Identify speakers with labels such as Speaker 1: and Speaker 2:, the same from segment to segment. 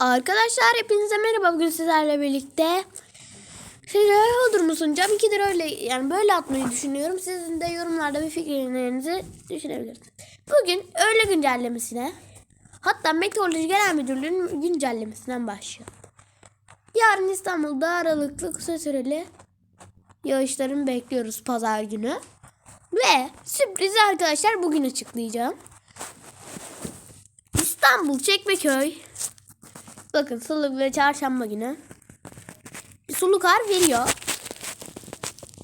Speaker 1: Arkadaşlar hepinize merhaba. Bugün sizlerle birlikte olur musun? Cam 2 lira öyle yani böyle atmayı düşünüyorum. Sizin de yorumlarda bir fikirlerinizi düşünebilirsiniz. Bugün öğle güncellemesine hatta Meteoroloji Genel Müdürlüğü'nün güncellemesinden başlayalım. Yarın İstanbul'da aralıklı kısa süreli yağışların bekliyoruz pazar günü. Ve sürprizi arkadaşlar bugün açıklayacağım. İstanbul Çekmeköy Bakın salı ve çarşamba günü bir sulu kar veriyor.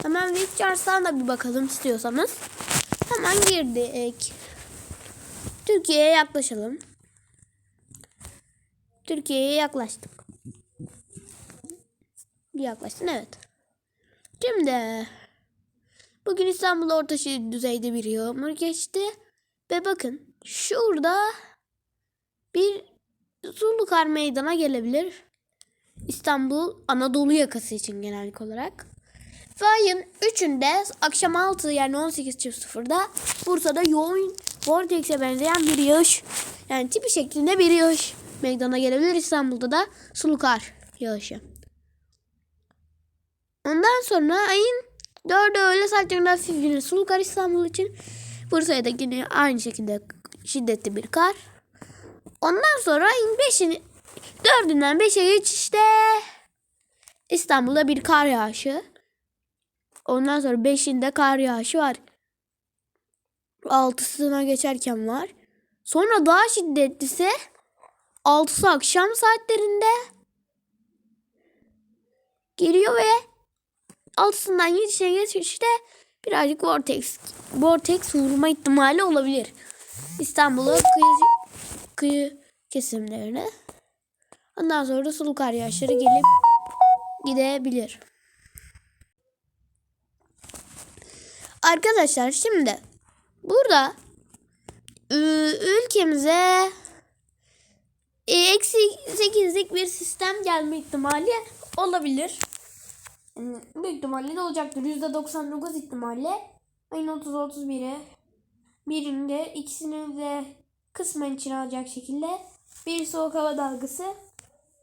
Speaker 1: Hemen Witchers'tan da bir bakalım istiyorsanız. Hemen girdik. Türkiye'ye yaklaşalım. Türkiye'ye yaklaştık. Yaklaştın evet. Şimdi bugün İstanbul orta düzeyde bir yağmur geçti. Ve bakın şurada bir Zulukar meydana gelebilir. İstanbul Anadolu yakası için genellik olarak. Ve ayın 3'ünde akşam 6 yani 18.00'da Bursa'da yoğun Vortex'e benzeyen bir yağış yani tipi şeklinde bir yağış meydana gelebilir. İstanbul'da da Sulukar yağışı. Ondan sonra ayın 4'ü öğle saatlerinde hafif günü Sulukar İstanbul için. Bursa'ya da yine aynı şekilde şiddetli bir kar. Ondan sonra ayın 5'ini 4'ünden 5'e geçişte İstanbul'da bir kar yağışı. Ondan sonra 5'inde kar yağışı var. 6'sına geçerken var. Sonra daha şiddetlisi 6'sı akşam saatlerinde geliyor ve 6'sından 7'sine geçişte birazcık vortex vortex vurma ihtimali olabilir. İstanbul'a kıyı, kıyı kesimlerine. Ondan sonra sulu kar yağışları gelip gidebilir. Arkadaşlar şimdi burada ı, ülkemize e, eksi 8'lik bir sistem gelme ihtimali olabilir. Yani büyük ihtimalle de olacaktır. %99 ihtimalle ayın 30-31'i birinde ikisini de kısmen içine alacak şekilde bir soğuk hava dalgası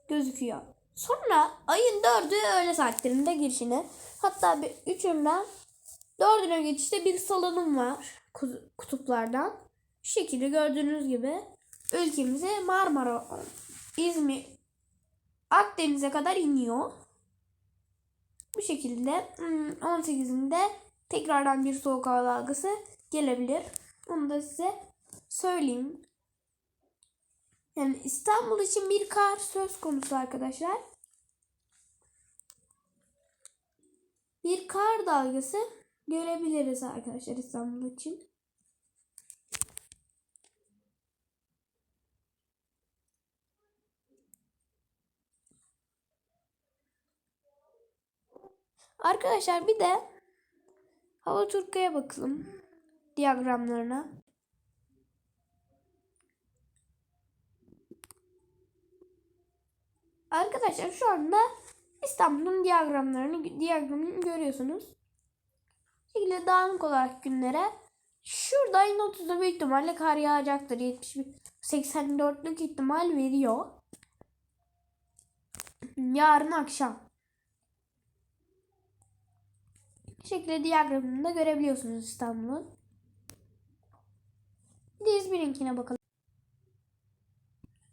Speaker 1: gözüküyor. Sonra ayın 4'ü öğle saatlerinde girişine hatta bir üçünden dördüne geçişte bir salonum var ku- kutuplardan. Şu şekilde gördüğünüz gibi ülkemize Marmara, İzmir, Akdeniz'e kadar iniyor. Bu şekilde hmm, 18'inde tekrardan bir soğuk hava dalgası gelebilir. Onu da size söyleyeyim. Yani İstanbul için bir kar söz konusu arkadaşlar. Bir kar dalgası görebiliriz arkadaşlar İstanbul için. Arkadaşlar bir de hava turkaya bakalım diyagramlarına. Arkadaşlar şu anda İstanbul'un diyagramlarını diyagramını görüyorsunuz. Bu şekilde dağınık olarak günlere şurada ayın 30'da büyük ihtimalle kar yağacaktır. 71 84'lük ihtimal veriyor. Yarın akşam. Bu şekilde diyagramını da görebiliyorsunuz İstanbul'un. İzmir'inkine bakalım.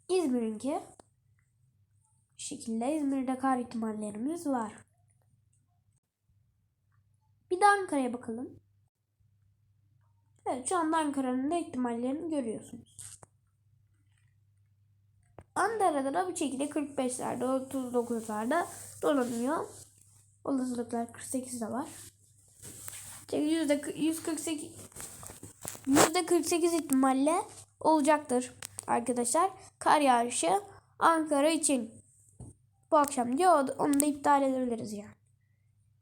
Speaker 1: İzmir'inki şekilde İzmir'de kar ihtimallerimiz var. Bir de Ankara'ya bakalım. Evet şu anda Ankara'nın da ihtimallerini görüyorsunuz. Ankara'da da bu şekilde 45'lerde 39'larda dolanıyor. Olasılıklar 48 de var. Yüzde 148 yüzde 48 ihtimalle olacaktır arkadaşlar. Kar yağışı Ankara için bu akşam diyor onu da iptal edebiliriz yani.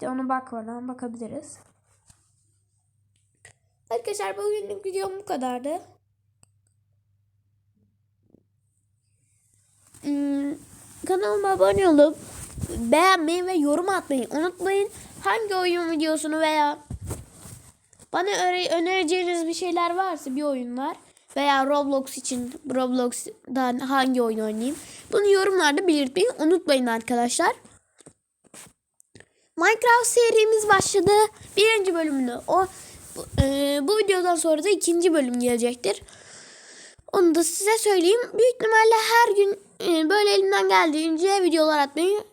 Speaker 1: De onu bakmadan bakabiliriz. Arkadaşlar bugünlük videom bu kadardı. Hmm, kanalıma abone olup beğenmeyi ve yorum atmayı unutmayın. Hangi oyun videosunu veya bana öne- önereceğiniz bir şeyler varsa bir oyunlar veya Roblox için Roblox'dan hangi oyun oynayayım? Bunu yorumlarda belirtmeyi unutmayın arkadaşlar. Minecraft serimiz başladı. Birinci bölümünü o bu, e, bu videodan sonra da ikinci bölüm gelecektir. Onu da size söyleyeyim. Büyük ihtimalle her gün e, böyle elimden geldiğince videolar atmayı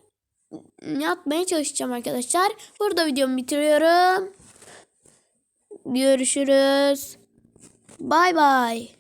Speaker 1: yapmaya çalışacağım arkadaşlar. Burada videomu bitiriyorum. Görüşürüz. Bay bay.